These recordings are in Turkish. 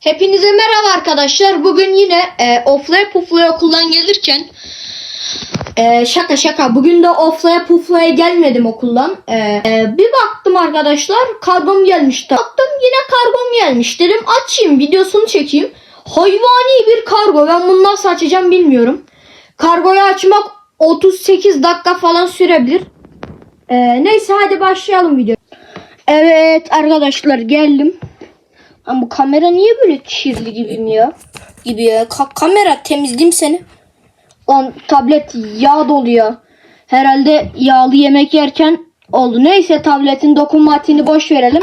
Hepinize merhaba arkadaşlar. Bugün yine e, Oflaya Puflaya okuldan gelirken e, şaka şaka bugün de Oflaya Puflaya gelmedim okuldan. E, e, bir baktım arkadaşlar kargom gelmişti. Baktım yine kargom gelmiş. Dedim açayım videosunu çekeyim. Hayvani bir kargo. Ben bunu nasıl açacağım bilmiyorum. Kargoyu açmak 38 dakika falan sürebilir. E, neyse hadi başlayalım video. Evet arkadaşlar geldim. Ama bu kamera niye böyle kirli gibi ya? Gibi ya. Ka- kamera temizleyeyim seni. On tablet yağ doluyor. Herhalde yağlı yemek yerken oldu. Neyse tabletin dokunmatiğini boş verelim.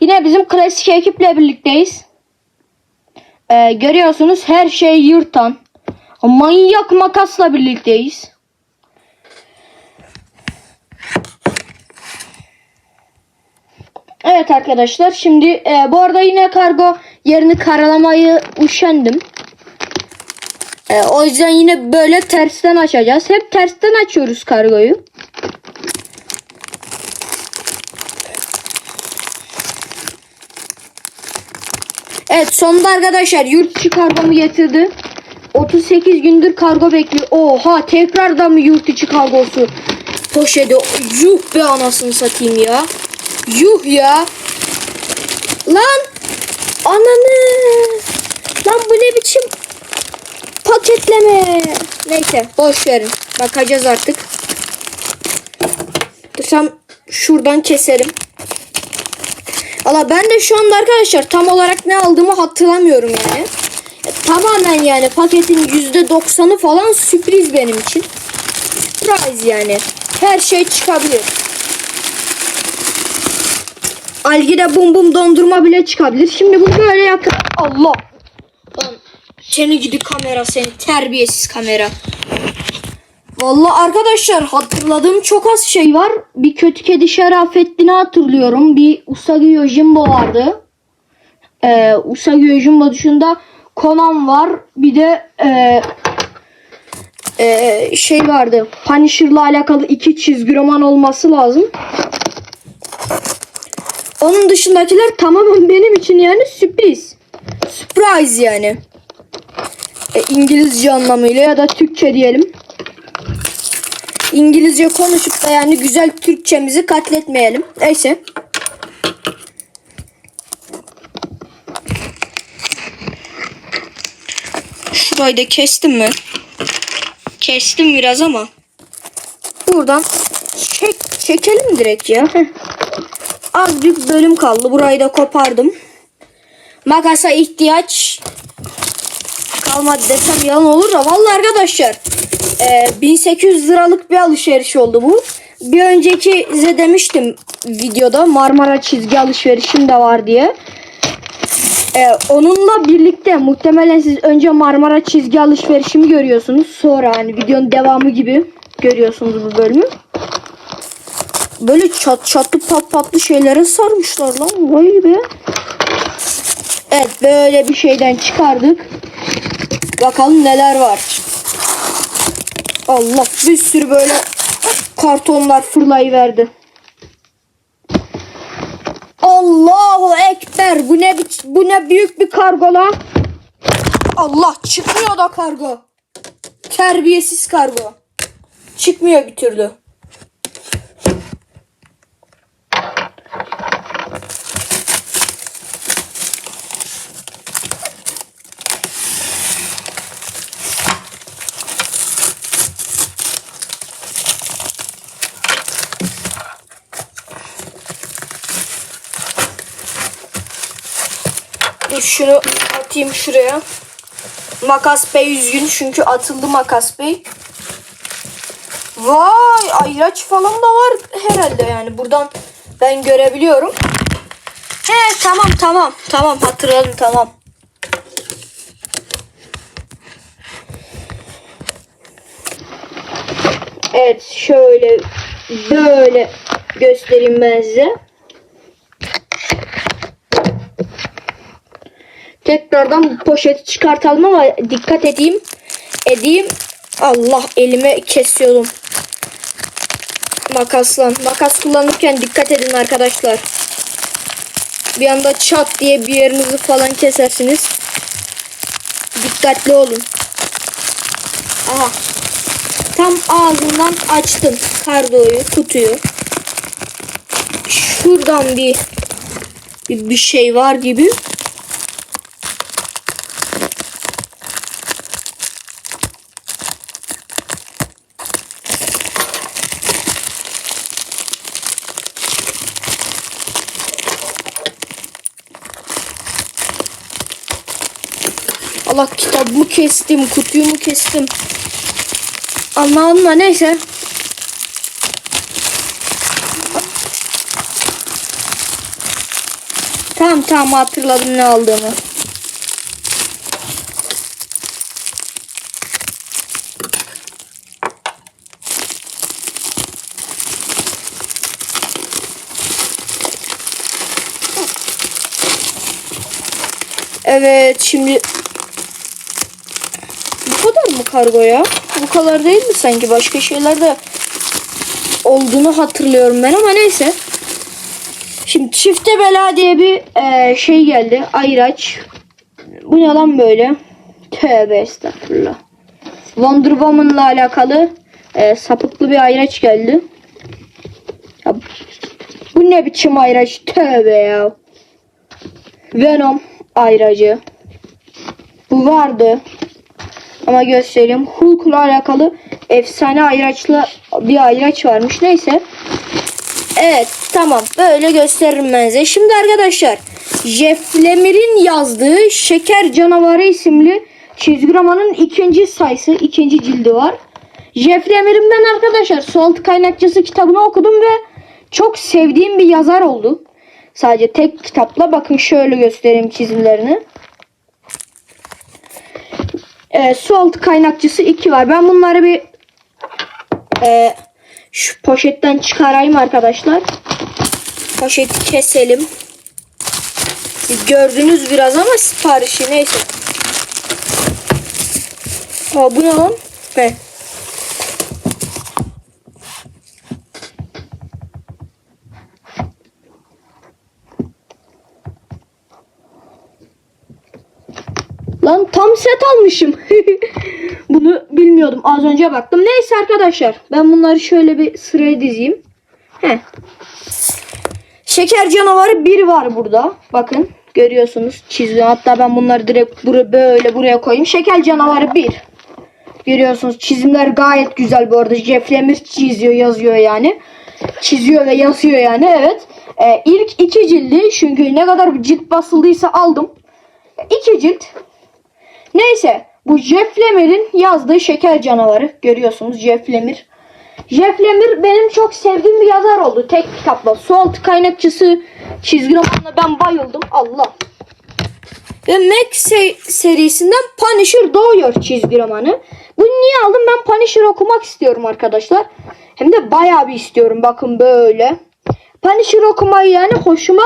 Yine bizim klasik ekiple birlikteyiz. Ee, görüyorsunuz her şey yırtan. Manyak makasla birlikteyiz. Evet arkadaşlar şimdi e, bu arada yine kargo yerini karalamayı üşendim. E, o yüzden yine böyle tersten açacağız. Hep tersten açıyoruz kargoyu. Evet sonunda arkadaşlar yurt içi kargomu getirdi. 38 gündür kargo bekliyor. Oha tekrardan mı yurt içi kargosu? Poşeti yuh be anasını satayım ya. Yuh ya. Lan. Ananı. Lan bu ne biçim paketleme. Neyse boş verin. Bakacağız artık. Dursam şuradan keserim. Valla ben de şu anda arkadaşlar tam olarak ne aldığımı hatırlamıyorum yani. E, Tamamen yani paketin %90'ı falan sürpriz benim için. Surprise yani. Her şey çıkabilir. Algide bum bum dondurma bile çıkabilir. Şimdi bunu böyle yap. Allah. Lan seni gidi kamera seni terbiyesiz kamera. Vallahi arkadaşlar hatırladığım çok az şey var. Bir kötü kedi Şerafettin'i hatırlıyorum. Bir Usagi Yojimbo vardı. Ee, Usagi Yojimbo dışında Conan var. Bir de e, e, şey vardı. Punisher'la alakalı iki çizgi roman olması lazım. Onun dışındakiler tamamen benim için yani sürpriz. Surprise yani. E, İngilizce anlamıyla ya da Türkçe diyelim. İngilizce konuşup da yani güzel Türkçemizi katletmeyelim. Neyse. Şurayı da kestim mi? Kestim biraz ama. Buradan çek, çekelim direkt ya. Heh. Az bir bölüm kaldı. Burayı da kopardım. Makasa ihtiyaç kalmadı desem yalan olur da. Vallahi arkadaşlar e, 1800 liralık bir alışveriş oldu bu. Bir önceki size demiştim videoda Marmara çizgi alışverişim de var diye. E, onunla birlikte muhtemelen siz önce Marmara çizgi alışverişimi görüyorsunuz. Sonra hani videonun devamı gibi görüyorsunuz bu bölümü. Böyle çat çatlı pat patlı şeylere sarmışlar lan. Vay be. Evet böyle bir şeyden çıkardık. Bakalım neler var. Allah bir sürü böyle kartonlar fırlayıverdi. Allahu ekber. Bu ne bu ne büyük bir kargo lan. Allah çıkmıyor da kargo. Terbiyesiz kargo. Çıkmıyor bir türlü. Dur şunu atayım şuraya. Makas Bey üzgün çünkü atıldı Makas Bey. Vay ayraç falan da var herhalde yani buradan ben görebiliyorum. He tamam tamam tamam hatırladım tamam. Evet şöyle böyle göstereyim ben size. Tekrardan poşeti çıkartalım ama dikkat edeyim. Edeyim. Allah elime kesiyordum. Makasla. Makas kullanırken dikkat edin arkadaşlar. Bir anda çat diye bir yerinizi falan kesersiniz. Dikkatli olun. Aha. Tam ağzından açtım kardoyu, kutuyu. Şuradan bir, bir şey var gibi. Allah kitabımı kestim, kutuyu kestim? Anladın mı? Neyse. Tamam tamam hatırladım ne aldığımı. Evet şimdi bu kadar mı kargo ya? Bu kadar değil mi sanki? Başka şeyler de olduğunu hatırlıyorum ben ama neyse. Şimdi çifte bela diye bir e, şey geldi. Ayraç. Bu ne lan böyle? Tövbe estağfurullah. Wonder Woman'la alakalı e, sapıklı bir ayraç geldi. Ya, bu ne biçim ayraç? Tövbe ya. Venom ayracı. Bu vardı. Ama göstereyim. Hulk'la alakalı efsane ayraçlı bir ayraç varmış. Neyse. Evet tamam. Böyle gösteririm ben size. Şimdi arkadaşlar Jeff Lemire'in yazdığı Şeker Canavarı isimli çizgi romanın ikinci sayısı, ikinci cildi var. Jeff Lemire'in ben arkadaşlar Sualtı Kaynakçısı kitabını okudum ve çok sevdiğim bir yazar oldu. Sadece tek kitapla bakın şöyle göstereyim çizimlerini. Ee, su altı kaynakçısı 2 var. Ben bunları bir e, şu poşetten çıkarayım arkadaşlar. Poşeti keselim. Siz gördünüz biraz ama siparişi neyse. Aa, bu ne lan? He. Lan tam set almışım. Bunu bilmiyordum. Az önce baktım. Neyse arkadaşlar. Ben bunları şöyle bir sıraya dizeyim. Heh. Şeker canavarı 1 var burada. Bakın. Görüyorsunuz. Çiziyorum. Hatta ben bunları direkt buraya böyle buraya koyayım. Şeker canavarı 1. Görüyorsunuz. Çizimler gayet güzel bu arada. Jeff çiziyor yazıyor yani. Çiziyor ve yazıyor yani. Evet. Ee, ilk iki cildi. Çünkü ne kadar cilt basıldıysa aldım. İki cilt. Neyse bu Jeff Lemire'in yazdığı Şeker Canavarı görüyorsunuz Jeff Lemire. Jeff Lemire benim çok sevdiğim bir yazar oldu tek kitapla. Sualtı kaynakçısı çizgi romanına ben bayıldım. Allah. Ve Mac se- serisinden Punisher doğuyor çizgi romanı. Bunu niye aldım? Ben Punisher okumak istiyorum arkadaşlar. Hem de bayağı bir istiyorum. Bakın böyle. Punisher okumayı yani hoşuma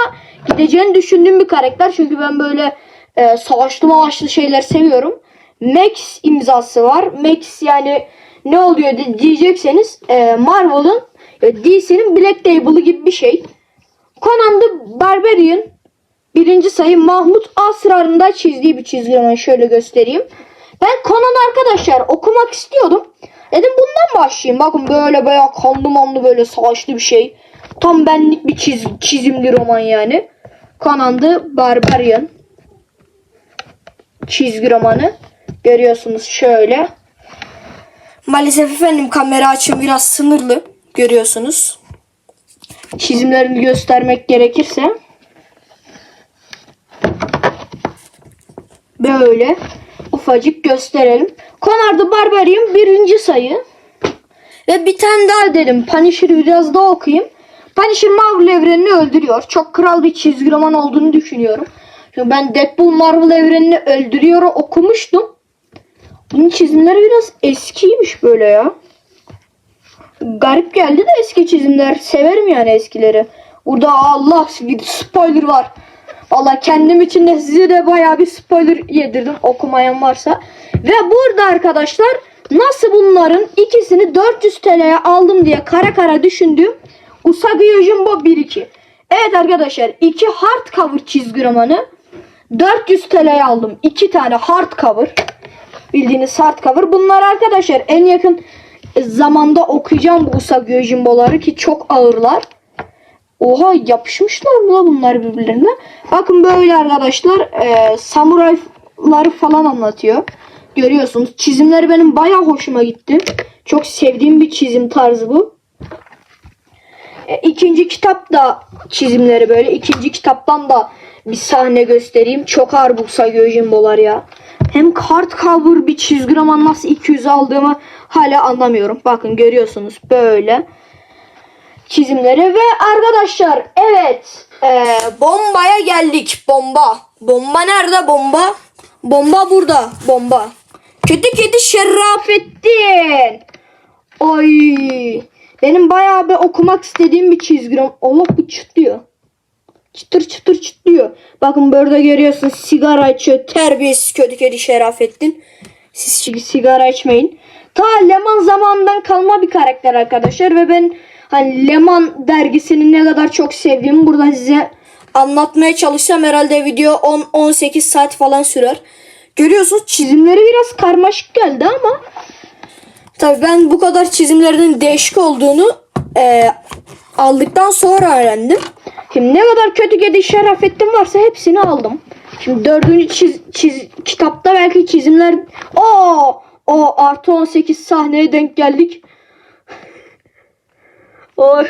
gideceğini düşündüğüm bir karakter. Çünkü ben böyle e, savaşlı mavaşlı şeyler seviyorum. Max imzası var. Max yani ne oluyor di- diyecekseniz e, Marvel'ın e, DC'nin Black Label'ı gibi bir şey. Conan the Barbarian birinci sayı Mahmut Asrar'ında çizdiği bir çizgi roman şöyle göstereyim. Ben Conan arkadaşlar okumak istiyordum. Dedim bundan başlayayım. Bakın böyle bayağı kanlı manlı böyle savaşlı bir şey. Tam benlik bir çiz, çizimli roman yani. Conan the Barbarian çizgi romanı. Görüyorsunuz şöyle. Maalesef efendim kamera açım biraz sınırlı. Görüyorsunuz. Çizimlerini göstermek gerekirse. Böyle ufacık gösterelim. The Barbarian birinci sayı. Ve bir tane daha dedim. Punisher'ı biraz daha okuyayım. Punisher Marvel evrenini öldürüyor. Çok kral bir çizgi roman olduğunu düşünüyorum. Ben Deadpool Marvel evrenini öldürüyor okumuştum. Bunun çizimleri biraz eskiymiş böyle ya. Garip geldi de eski çizimler. Severim yani eskileri. Burada Allah bir spoiler var. Valla kendim için de size de bayağı bir spoiler yedirdim okumayan varsa. Ve burada arkadaşlar nasıl bunların ikisini 400 TL'ye aldım diye kara kara düşündüğüm Usagi Yojimbo 1-2. Evet arkadaşlar iki hardcover çizgi romanı 400 TL'ye aldım. iki tane hardcover. Bildiğiniz hardcover. Bunlar arkadaşlar en yakın zamanda okuyacağım bu Usagi Yojimbo'ları ki çok ağırlar. Oha yapışmışlar mı la bunlar birbirlerine? Bakın böyle arkadaşlar e, samurayları falan anlatıyor. Görüyorsunuz. Çizimleri benim bayağı hoşuma gitti. Çok sevdiğim bir çizim tarzı bu. E, ikinci kitap da çizimleri böyle. İkinci kitaptan da bir sahne göstereyim. Çok ağır bu Usagi Yojimbo'lar ya. Hem kart cover bir çizgi roman nasıl 200 aldığımı hala anlamıyorum. Bakın görüyorsunuz böyle çizimleri ve arkadaşlar evet e, bombaya geldik bomba. Bomba nerede bomba? Bomba burada bomba. Kötü kedi Şerafettin. Ay benim bayağı bir okumak istediğim bir çizgi. Allah bu çıtlıyor. Çıtır çıtır çıtlıyor. Bakın burada görüyorsunuz sigara içiyor. Terbiyesiz kötü kedi Şerafettin. Siz sigara içmeyin. Ta Leman zamanından kalma bir karakter arkadaşlar ve ben hani Leman dergisini ne kadar çok sevdiğimi burada size anlatmaya çalışsam herhalde video 10-18 saat falan sürer. Görüyorsunuz çizimleri biraz karmaşık geldi ama tabii ben bu kadar çizimlerinin değişik olduğunu e, aldıktan sonra öğrendim. Şimdi ne kadar kötü kedi Şerafettin varsa hepsini aldım. Şimdi dördüncü çiz, çiz, kitapta belki çizimler... o o artı 18 sahneye denk geldik. O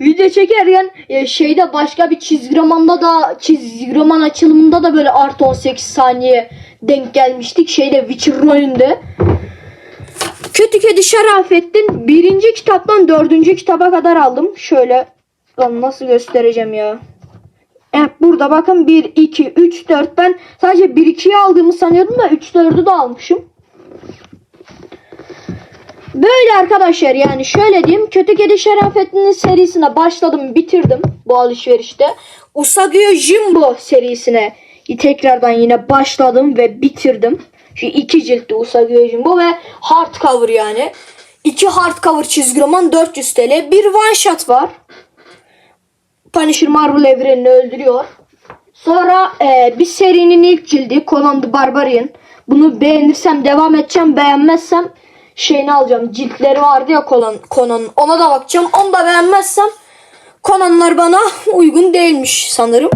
video çekerken e, şeyde başka bir çizgi romanda da çizgi roman açılımında da böyle artı 18 saniye denk gelmiştik. Şeyde Witcher rolünde. Kötü Kedi Şerafettin birinci kitaptan dördüncü kitaba kadar aldım. Şöyle lan nasıl göstereceğim ya. Evet burada bakın 1, 2, 3, 4. Ben sadece 1, 2'yi aldığımı sanıyordum da 3, 4'ü de almışım. Böyle arkadaşlar yani şöyle diyeyim. Kötü Kedi Şerafettin'in serisine başladım bitirdim bu alışverişte. Usagi Jimbo serisine tekrardan yine başladım ve bitirdim. Şu iki ciltli Usagi Jimbo ve hardcover yani. İki hardcover çizgi roman 400 TL. Bir one shot var. Punisher Marvel evrenini öldürüyor. Sonra e, bir serinin ilk cildi Conan the Barbarian. Bunu beğenirsem devam edeceğim. Beğenmezsem şeyini alacağım. Ciltleri vardı ya Conan, Conan'ın. Ona da bakacağım. Onu da beğenmezsem Conan'lar bana uygun değilmiş sanırım.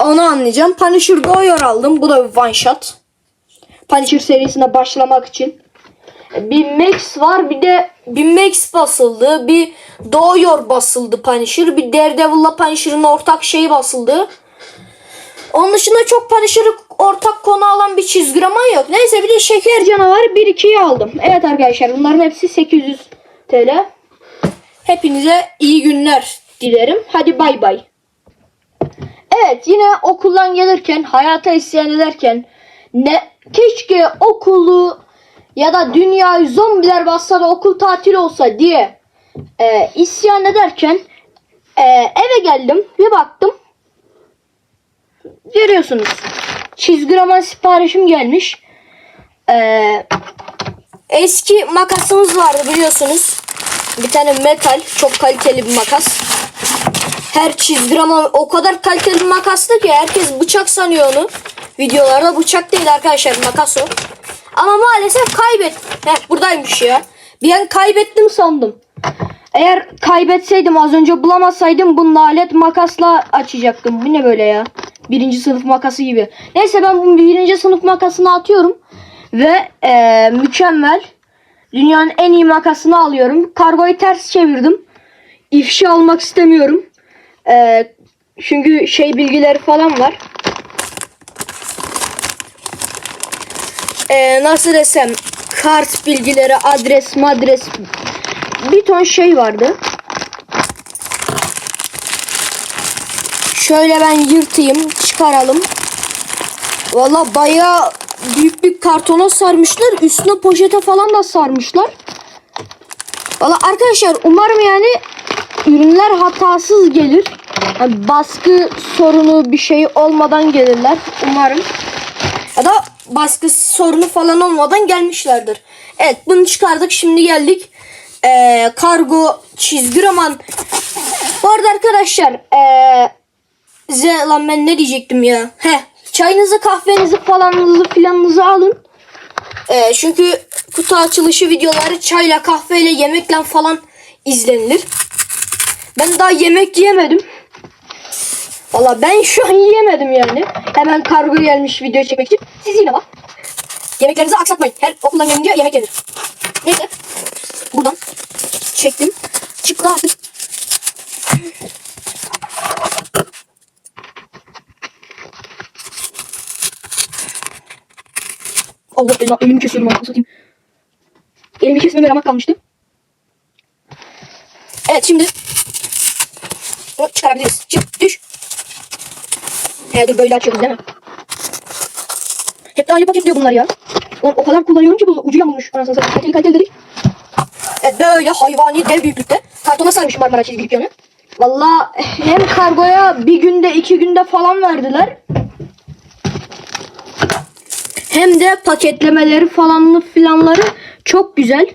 Onu anlayacağım. Punisher Doyor aldım. Bu da bir one shot. Punisher serisine başlamak için. Bir Max var bir de bir Max basıldı. Bir Doğuyor basıldı Punisher. Bir Daredevil'la Punisher'ın ortak şeyi basıldı. Onun dışında çok Punisher'ı ortak konu alan bir çizgi roman yok. Neyse bir de Şeker Canavarı 1-2'yi aldım. Evet arkadaşlar bunların hepsi 800 TL. Hepinize iyi günler dilerim. Hadi bay bay. Evet yine okuldan gelirken hayata isyan ederken ne keşke okulu ya da dünyayı zombiler bassa da okul tatil olsa diye e, isyan ederken e, eve geldim bir baktım. Görüyorsunuz. Çizgi roman siparişim gelmiş. E, eski makasımız vardı biliyorsunuz. Bir tane metal çok kaliteli bir makas. Her çizgi roman o kadar kaliteli bir makastı ki herkes bıçak sanıyor onu. Videolarda bıçak değil arkadaşlar makas o ama maalesef kaybet. Heh, buradaymış ya. Bir an kaybettim sandım. Eğer kaybetseydim az önce bulamasaydım bunu alet makasla açacaktım. Bu ne böyle ya? Birinci sınıf makası gibi. Neyse ben bu birinci sınıf makasını atıyorum. Ve eee, mükemmel. Dünyanın en iyi makasını alıyorum. Kargoyu ters çevirdim. İfşa almak istemiyorum. Eee, çünkü şey bilgileri falan var. Ee, nasıl desem kart bilgileri, adres, madres bir ton şey vardı. Şöyle ben yırtayım, çıkaralım. Valla bayağı büyük bir kartona sarmışlar. Üstüne poşete falan da sarmışlar. Valla arkadaşlar umarım yani ürünler hatasız gelir. Yani baskı sorunu bir şey olmadan gelirler. Umarım. Ya da baskı sorunu falan olmadan gelmişlerdir. Evet bunu çıkardık. Şimdi geldik. Ee, kargo çizgi roman Bu arada arkadaşlar eee size lan ben ne diyecektim ya. He çayınızı kahvenizi falanınızı filanınızı alın. Eee, çünkü kutu açılışı videoları çayla kahveyle yemekle falan izlenilir. Ben daha yemek yemedim. Valla ben şu an yiyemedim yani. Hemen kargo gelmiş video çekmek için. Siz yine bak. Yemeklerinizi aksatmayın. Her okuldan gelince yemek yenir. Neyse. Buradan çektim. Çıktı artık. Allah Allah elimi kesiyorum anasını satayım. Elimi kesmeme ramak kalmıştı. Evet şimdi bunu çıkarabiliriz. Çık düş. He dur böyle açıyoruz değil mi? Hep de aynı paket diyor bunlar ya. Ulan o kadar kullanıyorum ki bu ucu yamulmuş. Anasını satayım. Kaliteli kaliteli dedik. Evet böyle hayvani dev büyüklükte. Kartona sarmışım Marmara çizgi dükkanı. Valla hem kargoya bir günde iki günde falan verdiler. Hem de paketlemeleri falanlı filanları çok güzel.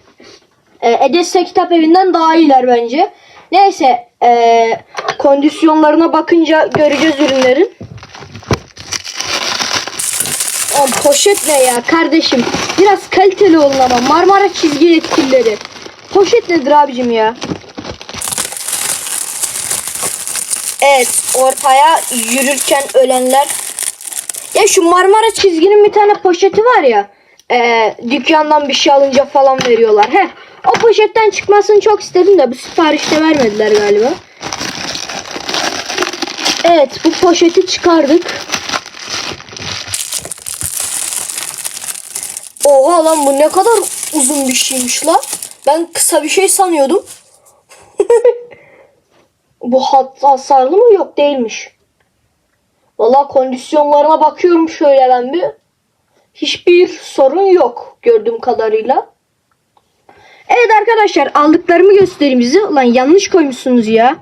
E, Edessa Kitap Evi'nden daha iyiler bence. Neyse e, kondisyonlarına bakınca göreceğiz ürünlerin. O poşet ne ya kardeşim? Biraz kaliteli olun ama Marmara çizgi yetkilileri. Poşet nedir abicim ya? Evet ortaya yürürken ölenler. Ya şu Marmara çizginin bir tane poşeti var ya. E, dükkandan bir şey alınca falan veriyorlar. Heh, o poşetten çıkmasını çok istedim de bu siparişte vermediler galiba. Evet bu poşeti çıkardık. Oha lan bu ne kadar uzun bir şeymiş la. Ben kısa bir şey sanıyordum. bu hat hasarlı mı? Yok değilmiş. Valla kondisyonlarına bakıyorum şöyle ben bir. Hiçbir sorun yok gördüğüm kadarıyla. Evet arkadaşlar aldıklarımı göstereyim size. Ulan yanlış koymuşsunuz ya.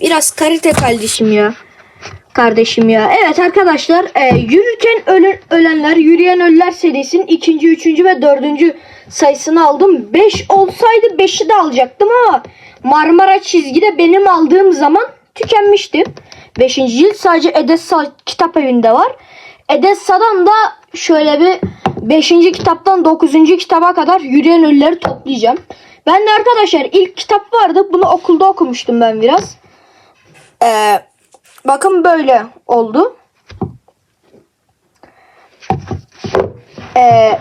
Biraz kalite kardeşim ya. Kardeşim ya. Evet arkadaşlar e, yürürken ölen, ölenler yürüyen ölüler serisinin ikinci, üçüncü ve dördüncü sayısını aldım. 5 olsaydı 5'i de alacaktım ama Marmara çizgide benim aldığım zaman tükenmişti. 5. cilt sadece Edessa kitap evinde var. Edessa'dan da şöyle bir 5. kitaptan 9. kitaba kadar yürüyen ölüleri toplayacağım. Ben de arkadaşlar ilk kitap vardı. Bunu okulda okumuştum ben biraz. Ee, bakın böyle oldu. Ee,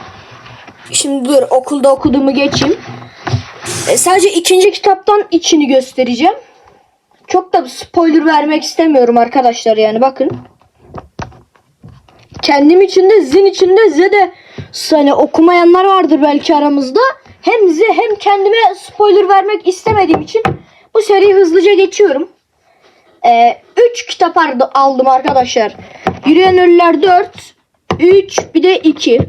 şimdi dur okulda okuduğumu geçeyim. Ee, sadece ikinci kitaptan içini göstereceğim. Çok da spoiler vermek istemiyorum arkadaşlar yani bakın. Kendim içinde zin içinde size de hani okumayanlar vardır belki aramızda. Hem size hem kendime spoiler vermek istemediğim için bu seriyi hızlıca geçiyorum. 3 kitap aldım arkadaşlar. Yürüyen Ölüler 4, 3 bir de 2.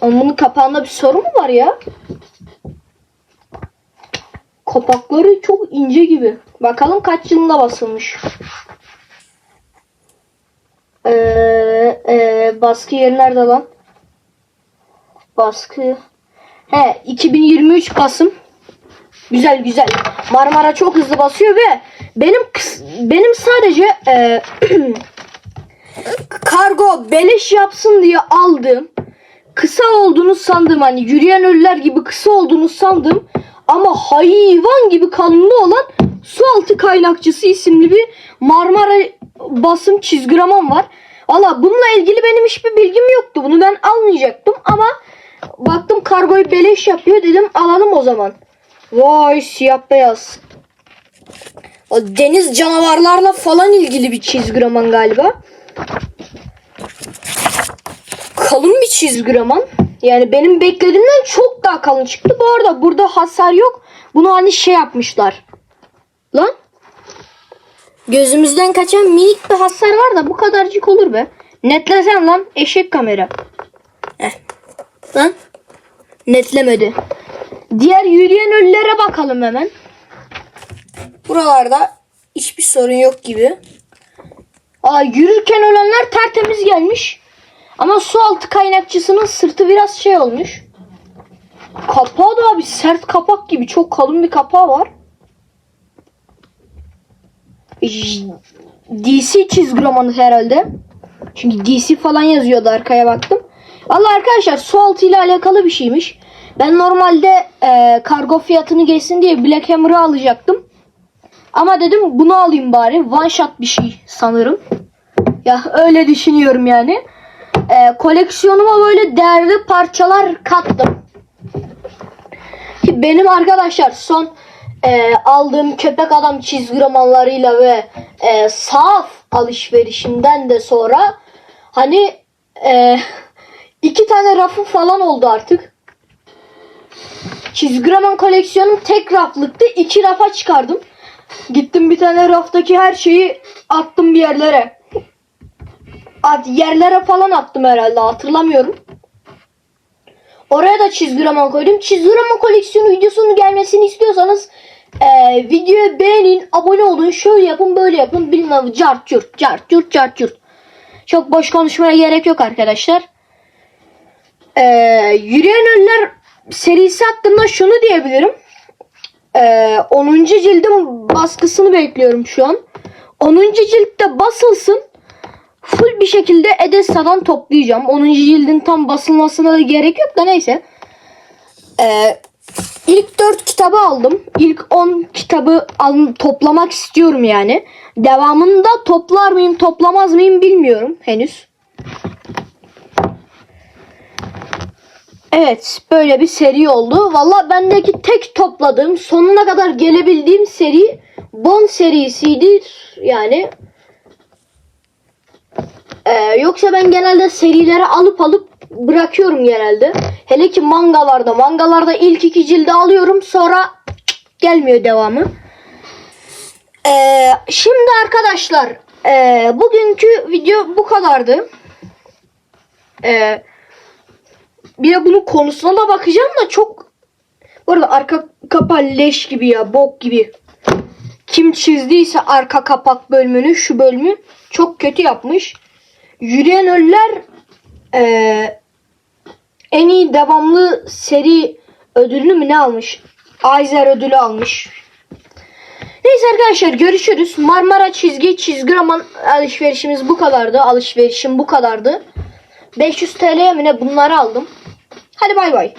Ama bunun kapağında bir sorun mu var ya? Kapakları çok ince gibi. Bakalım kaç yılında basılmış. Ee, e, baskı yeri nerede lan? Baskı. He 2023 Kasım. Güzel güzel. Marmara çok hızlı basıyor ve benim benim sadece e, kargo beleş yapsın diye aldığım kısa olduğunu sandığım hani yürüyen ölüler gibi kısa olduğunu sandım ama hayvan gibi kanlı olan su altı kaynakçısı isimli bir Marmara basım çizgi roman var. Valla bununla ilgili benim hiçbir bilgim yoktu. Bunu ben almayacaktım ama baktım kargoyu beleş yapıyor dedim alalım o zaman. Vay siyah beyaz. O deniz canavarlarla falan ilgili bir çizgi roman galiba. Kalın bir çizgi roman. Yani benim beklediğimden çok daha kalın çıktı. Bu arada burada hasar yok. Bunu hani şey yapmışlar. Lan. Gözümüzden kaçan minik bir hasar var da bu kadarcık olur be. Netlesen lan eşek kamera. Heh. Lan. Netlemedi. Diğer yürüyen ölülere bakalım hemen. Buralarda hiçbir sorun yok gibi. Aa, yürürken ölenler tertemiz gelmiş. Ama su altı kaynakçısının sırtı biraz şey olmuş. Kapağı da abi sert kapak gibi çok kalın bir kapağı var. DC çizgi romanı herhalde. Çünkü DC falan yazıyordu arkaya baktım. Valla arkadaşlar su altı ile alakalı bir şeymiş. Ben normalde e, kargo fiyatını geçsin diye Black Hammer'ı alacaktım. Ama dedim bunu alayım bari. One shot bir şey sanırım. Ya öyle düşünüyorum yani. E, koleksiyonuma böyle değerli parçalar kattım. Benim arkadaşlar son e, aldığım köpek adam çizgi romanlarıyla ve e, saf alışverişimden de sonra hani e, iki tane rafım falan oldu artık. Çizgi roman koleksiyonum tek raflıktı. iki rafa çıkardım. Gittim bir tane raftaki her şeyi attım bir yerlere. At, yerlere falan attım herhalde hatırlamıyorum. Oraya da çizgi roman koydum. Çizgi roman koleksiyonu videosunun gelmesini istiyorsanız eee videoyu beğenin, abone olun, şöyle yapın, böyle yapın, bilmem cart curt, cart curt, cart curt. Çok boş konuşmaya gerek yok arkadaşlar. Eee Yürüyen Ölüler serisi hakkında şunu diyebilirim. Eee 10. cildin baskısını bekliyorum şu an. 10. ciltte basılsın full bir şekilde Edessa'dan toplayacağım. 10. cildin tam basılmasına da gerek yok da neyse. Ee, ilk 4 kitabı aldım. İlk 10 kitabı al- toplamak istiyorum yani. Devamında toplar mıyım toplamaz mıyım bilmiyorum henüz. Evet böyle bir seri oldu. Valla bendeki tek topladığım sonuna kadar gelebildiğim seri Bon serisidir. Yani ee, yoksa ben genelde serileri alıp alıp bırakıyorum genelde. Hele ki mangalarda. Mangalarda ilk iki cildi alıyorum sonra gelmiyor devamı. Ee, şimdi arkadaşlar ee, bugünkü video bu kadardı. Ee, bir de bunun konusuna da bakacağım da çok bu arada arka kapağı leş gibi ya bok gibi. Kim çizdiyse arka kapak bölümünü şu bölümü çok kötü yapmış. Yürüyen Ölüler eee, en iyi devamlı seri ödülünü mü ne almış? Eisner ödülü almış. Neyse arkadaşlar görüşürüz. Marmara çizgi çizgi roman alışverişimiz bu kadardı. Alışverişim bu kadardı. 500 TL'ye mi ne bunları aldım. Hadi bay bay.